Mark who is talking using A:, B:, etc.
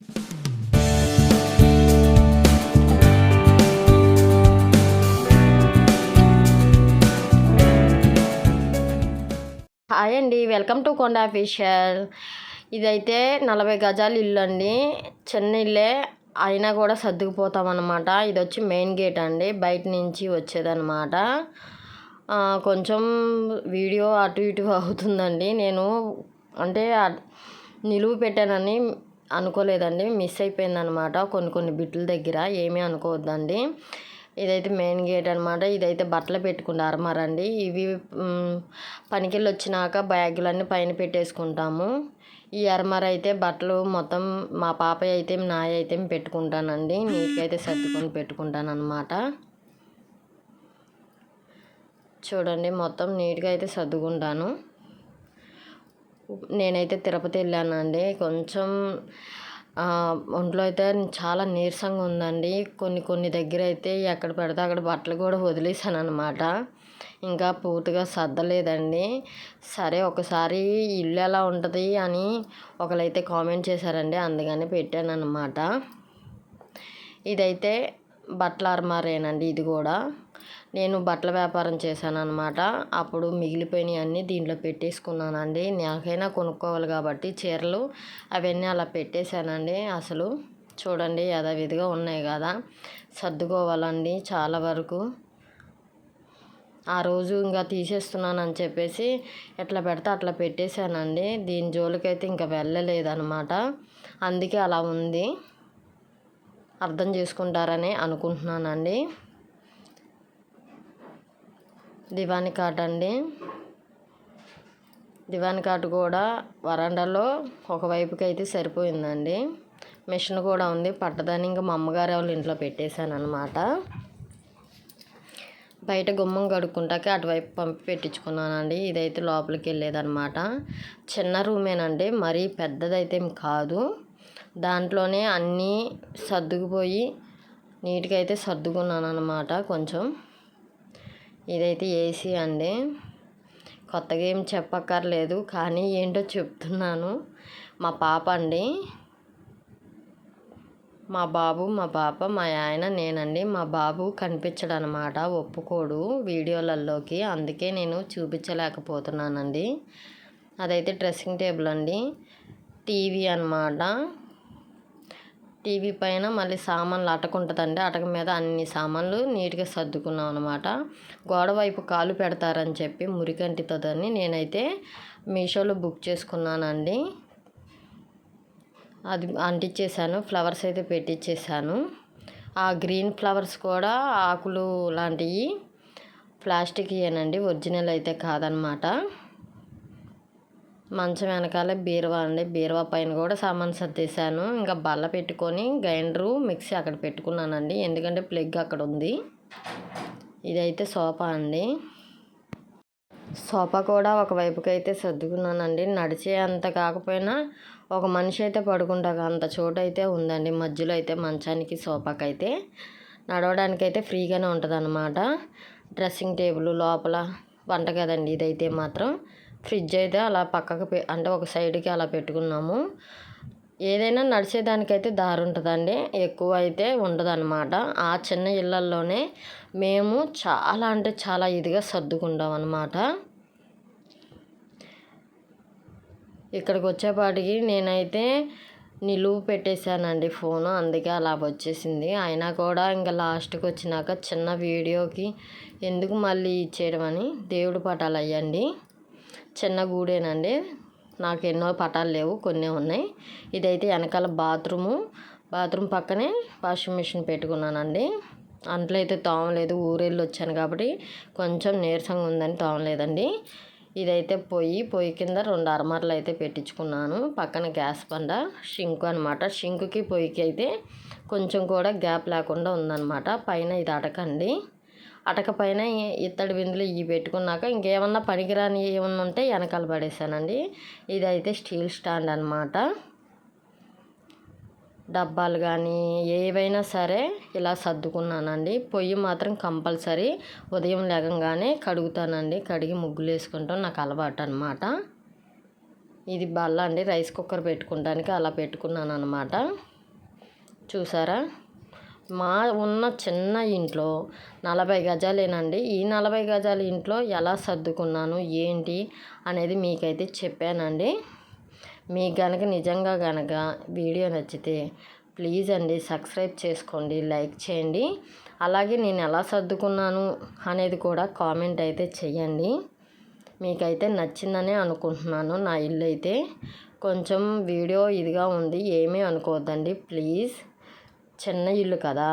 A: Hi అండి welcome to కొండ fissure ఇదైతే నలభై గజాల ఇల్లు అండి. చిన్న ఇల్లే అయినా కూడా సర్దుకుపోతామన్నమాట. ఇది వచ్చి మెయిన్ గేట్ అండి బయట నుంచి వచ్చేదన్నమాట. కొంచెం వీడియో అటు ఇటు అవుతుందండి. నేను అంటే నిలువు పెట్టానని అనుకోలేదండి. మిస్ అయిపోయిందనమాట కొన్ని కొన్ని బిట్ల దగ్గర. ఏమీ అనుకోవద్దండి. ఇదైతే మెయిన్ గేట్ అనమాట. ఇదైతే బట్టలు పెట్టుకునే అరమర అండి ఇవి పనికిళ్ళు వచ్చినాక బ్యాగులన్నీ పైన పెట్టేసుకుంటాము. ఈ అరమర అయితే బట్టలు మొత్తం మా పాప అయితే నాయ అయితే పెట్టుకుంటానండి. నీట్గా అయితే సర్దుకొని పెట్టుకుంటాను అనమాట చూడండి మొత్తం నీట్గా అయితే సర్దుకుంటాను. నేనైతే తిరుపతి వెళ్ళానండి. కొంచెం ఒంట్లో అయితే చాలా నీరసంగా ఉందండి. కొన్ని కొన్ని దగ్గర అయితే ఎక్కడ పెడితే అక్కడ బట్టలు కూడా వదిలేసాను అనమాట ఇంకా పూర్తిగా సర్దలేదండి. సరే ఒకసారి ఇల్లు ఎలా ఉంటుంది అని ఒకరైతే కామెంట్ చేశారండి. అందుకని పెట్టాను అనమాట ఇదైతే బట్టల అర్మారేనండి ఇది కూడా. నేను బట్టల వ్యాపారం చేశాను అనమాట అప్పుడు మిగిలిపోయినవి అన్నీ దీంట్లో పెట్టేసుకున్నానండి. నాకైనా కొనుక్కోవాలి కాబట్టి చీరలు అవన్నీ అలా పెట్టేశానండి. అసలు చూడండి యథావిధిగా ఉన్నాయి కదా. సర్దుకోవాలండి చాలా వరకు. ఆ రోజు ఇంకా తీసేస్తున్నాను అని చెప్పేసి ఎట్లా పెడితే అట్లా పెట్టేశానండి. దీని జోలికైతే ఇంకా వెళ్ళలేదన్నమాట. అందుకే అలా ఉంది. అర్థం చేసుకుంటారని అనుకుంటున్నానండి. దివాని కాట్ అండి. దివాని కాట్ కూడా వరండాలో ఒకవైపుకి అయితే సరిపోయిందండి. మిషన్ కూడా ఉంది. పట్టదాని ఇంకా మా అమ్మగారు వాళ్ళ ఇంట్లో పెట్టేశాను అనమాట బయట గుమ్మం కడుక్కుంటాకే అటువైపు పంపి పెట్టించుకున్నానండి. ఇదైతే లోపలికి వెళ్ళేదన్నమాట చిన్న రూమేనండి. మరీ పెద్దదైతే ఏం కాదు. దాంట్లోనే అన్నీ సర్దుకుపోయి నీట్గా అయితే సర్దుకున్నాను అనమాట కొంచెం. ఇదైతే ఏసీ అండి. కొత్తగా ఏం చెప్పక్కర్లేదు కానీ ఏంటో చెప్తున్నాను. మా పాప అండి. మా బాబు మా పాప మా ఆయన నేనండి. మా బాబు కనిపించడు అనమాట ఒప్పుకోడు వీడియోలలోకి అందుకే నేను చూపించలేకపోతున్నానండి. అదైతే డ్రెస్సింగ్ టేబుల్ అండి. టీవీ అన్నమాట. టీవీ పైన మళ్ళీ సామాన్లు అటక ఉంటుందండి అటక మీద అన్ని సామాన్లు నీట్గా సర్దుకున్నాం అనమాట గోడ వైపు కాలు పెడతారని చెప్పి మురికంటితోని నేనైతే మీషోలో బుక్ చేసుకున్నానండి. అది అంటించేసాను ఫ్లవర్స్ అయితే పెట్టించేసాను ఆ గ్రీన్ ఫ్లవర్స్ కూడా ఆకులు లాంటివి ప్లాస్టిక్ ఏనండి ఒరిజినల్ అయితే కాదనమాట మంచం వెనకాల బీరువా అండి. బీరువా పైన కూడా సామాన్ సర్దేశాను. ఇంకా బల్ల పెట్టుకొని గ్రైండరు మిక్సీ అక్కడ పెట్టుకున్నానండి. ఎందుకంటే ప్లగ్ అక్కడ ఉంది. ఇదైతే సోఫా అండి. సోఫా కూడా ఒకవైపుకి అయితే సర్దుకున్నానండి. నడిచే అంత కాకపోయినా ఒక మనిషి అయితే పడుకుంటాక అంత చోటు అయితే ఉందండి. మధ్యలో అయితే మంచానికి సోఫాకి అయితే నడవడానికి అయితే ఫ్రీగానే ఉంటుంది డ్రెస్సింగ్ టేబుల్ లోపల వంట కదండి ఇదైతే మాత్రం ఫ్రిడ్జ్ అయితే అలా పక్కకు అంటే ఒక సైడ్కి అలా పెట్టుకున్నాము. ఏదైనా నడిచేదానికైతే దారి ఉంటుందండి. ఎక్కువ అయితే ఉండదన్నమాట. ఆ చిన్న ఇళ్ళల్లోనే మేము చాలా అంటే చాలా ఇదిగా సర్దుకుంటాం అన్నమాట ఇక్కడికి వచ్చేపాటికి నేనైతే నిలువు పెట్టేశానండి ఫోను. అందుకే అలా వచ్చేసింది. అయినా కూడా ఇంకా లాస్ట్కి వచ్చినాక చిన్న వీడియోకి ఎందుకు మళ్ళీ ఇచ్చేయడం అని దేవుడి పటాలు అయ్యండి. చిన్న గూడేనండి. నాకు ఎన్నో పటాలు లేవు కొన్ని ఉన్నాయి. ఇదైతే వెనకాల బాత్రూము. బాత్రూమ్ పక్కనే వాషింగ్ మిషన్ పెట్టుకున్నానండి. అంట్లో అయితే తోమలేదు ఊరెళ్ళి వచ్చాను కాబట్టి కొంచెం నీరసంగా ఉందని తోమలేదండి ఇదైతే పొయ్యి పొయ్యి కింద రెండు అరమరలు అయితే పెట్టించుకున్నాను. పక్కన గ్యాస్ బండ షింక్ అనమాట షింకుకి పొయ్యికి అయితే కొంచెం కూడా గ్యాప్ లేకుండా ఉందన్నమాట. పైన ఇది అడకండి. అటక పైన ఇత్తడి బిందులు ఇవి పెట్టుకున్నాక ఇంకేమన్నా పనికిరాని ఏమన్నా ఉంటే వెనకాల పడేసానండి. ఇదైతే స్టీల్ స్టాండ్ అనమాట డబ్బాలు కానీ ఏవైనా సరే ఇలా సర్దుకున్నానండి. పొయ్యి మాత్రం కంపల్సరీ ఉదయం లేగంగానే కడుగుతానండి. కడిగి ముగ్గులు వేసుకుంటాం. నాకు అలవాటు అనమాట ఇది బల్ల అండి. రైస్ కుక్కర్ పెట్టుకోవడానికి అలా పెట్టుకున్నాను అనమాట చూసారా? మా ఉన్న చిన్న ఇంట్లో నలభై గజాలేనండి. ఈ నలభై గజాల ఇంట్లో ఎలా సర్దుకున్నాను ఏంటి అనేది మీకైతే చెప్పానండి. మీకు కనుక నిజంగా కనుక వీడియో నచ్చితే ప్లీజ్ అండి సబ్స్క్రైబ్ చేసుకోండి లైక్ చేయండి. అలాగే నేను ఎలా సర్దుకున్నాను అనేది కూడా కామెంట్ అయితే చేయండి మీకైతే నచ్చిందని అనుకుంటున్నాను నా ఇల్లు అయితే కొంచెం వీడియో ఇదిగా ఉంది ఏమీ అనుకోవద్దండి. ప్లీజ్ చిన్న ఇల్లు కదా.